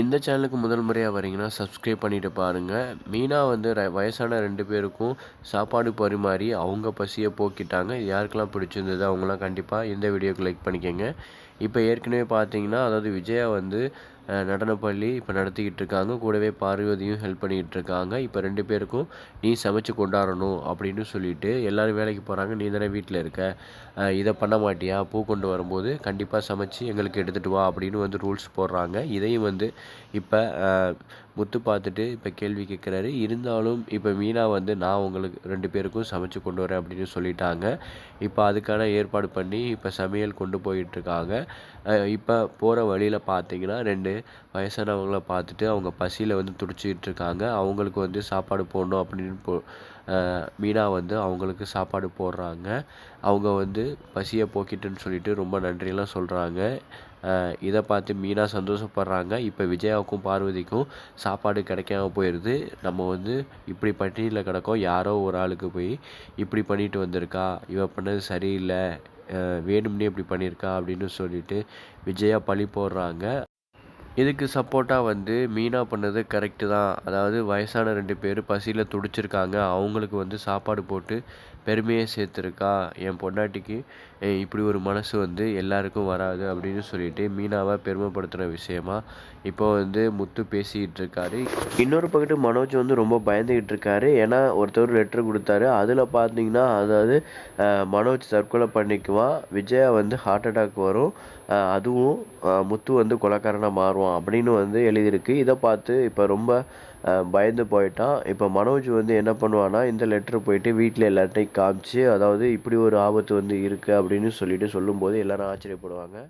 இந்த சேனலுக்கு முதல் முறையாக வரீங்கன்னா சப்ஸ்கிரைப் பண்ணிட்டு பாருங்கள் மீனா வந்து வயசான ரெண்டு பேருக்கும் சாப்பாடு பரிமாறி அவங்க பசியை போக்கிட்டாங்க. யாருக்கெல்லாம் பிடிச்சிருந்தது அவங்களாம் கண்டிப்பாக இந்த வீடியோக்கு லைக் பண்ணிக்கோங்க. இப்போ ஏற்கனவே பார்த்தீங்கன்னா அதாவது விஜயா வந்து நடனப்பள்ளி இப்போ நடத்திக்கிட்டு இருக்காங்க கூடவே பார்வதியும் ஹெல்ப் பண்ணிக்கிட்டு இருக்காங்க இப்போ ரெண்டு பேருக்கும் நீ சமைச்சு கொண்டாடணும் அப்படின்னு சொல்லிட்டு எல்லோரும் வேலைக்கு போகிறாங்க நீ தானே வீட்டில் இருக்க. இதை பண்ண மாட்டியா? பூ கொண்டு வரும்போது கண்டிப்பாக சமைச்சு எங்களுக்கு எடுத்துகிட்டு வா அப்படின்னு வந்து ரூல்ஸ் போடுறாங்க. இதையும் வந்து இப்போ முத்து பார்த்துட்டு இப்போ கேள்வி கேட்குறாரு இருந்தாலும் இப்போ மீனா வந்து நான் உங்களுக்கு ரெண்டு பேருக்கும் சமைச்சு கொண்டு வரேன் அப்படின்னு சொல்லிட்டாங்க. இப்போ அதுக்கான ஏற்பாடு பண்ணி இப்போ சமையல் கொண்டு போயிட்டுருக்காங்க. இப்போ போகிற வழியில் பார்த்தீங்கன்னா ரெண்டு வயசானவங்கள பார்த்துட்டு அவங்க பசியில் வந்து துடிச்சிக்கிட்டு இருக்காங்க அவங்களுக்கு வந்து சாப்பாடு போடணும் அப்படின்னு போ மீனா வந்து அவங்களுக்கு சாப்பாடு போடுறாங்க. அவங்க வந்து பசியை போக்கிட்டுன்னு சொல்லிட்டு ரொம்ப நன்றியெல்லாம் சொல்கிறாங்க இதை பார்த்து மீனா சந்தோஷப்படுறாங்க. இப்போ விஜயாவுக்கும் பார்வதிக்கும் சாப்பாடு கிடைக்காம போயிடுது நம்ம வந்து இப்படி பட்டினியில் கிடக்கோம். யாரோ ஒரு ஆளுக்கு போய் இப்படி பண்ணிட்டு வந்திருக்கா. இவ பண்ணது சரியில்லை. வேணும்னே இப்படி பண்ணியிருக்கா அப்படின்னு சொல்லிட்டு விஜயா பழி போடுறாங்க. இதுக்கு சப்போர்ட்டாக வந்து மீனா பண்ணது கரெக்டு தான். அதாவது வயசான ரெண்டு பேர் பசியில் துடிச்சிருக்காங்க. அவங்களுக்கு வந்து சாப்பாடு போட்டு பெருமையை சேர்த்துருக்கா. என் பொண்டாட்டிக்கு இப்படி ஒரு மனசு வந்து எல்லாருக்கும் வராது அப்படின்னு சொல்லிட்டு மீனாவை பெருமைப்படுத்துகிற விஷயமா இப்போ வந்து முத்து பேசிக்கிட்டு இருக்காரு. இன்னொரு பக்கத்து மனோஜ் வந்து ரொம்ப பயந்துக்கிட்டு இருக்காரு. ஏன்னா ஒருத்தர் லெட்டர் கொடுத்தாரு. அதில் பார்த்தீங்கன்னா அதாவது மனோஜ் தற்கொலை பண்ணிக்குவான். விஜயா வந்து ஹார்ட் அட்டாக் வரும். அதுவும் முத்து வந்து கொலக்காரனாக மாறுவான். அப்படின்னு வந்து எழுதியிருக்கு. இதை பார்த்து இப்போ ரொம்ப பயந்து போயிட்டான். இப்போ மனோஜ் வந்து என்ன பண்ணுவான்னா இந்த லெட்டர் போயிட்டு வீட்டில் எல்லார்ட்டையும் காமிச்சு அதாவது இப்படி ஒரு ஆபத்து வந்து இருக்குது அப்படின்னு சொல்லிட்டு சொல்லும்போது எல்லாரும் ஆச்சரியப்படுவாங்க.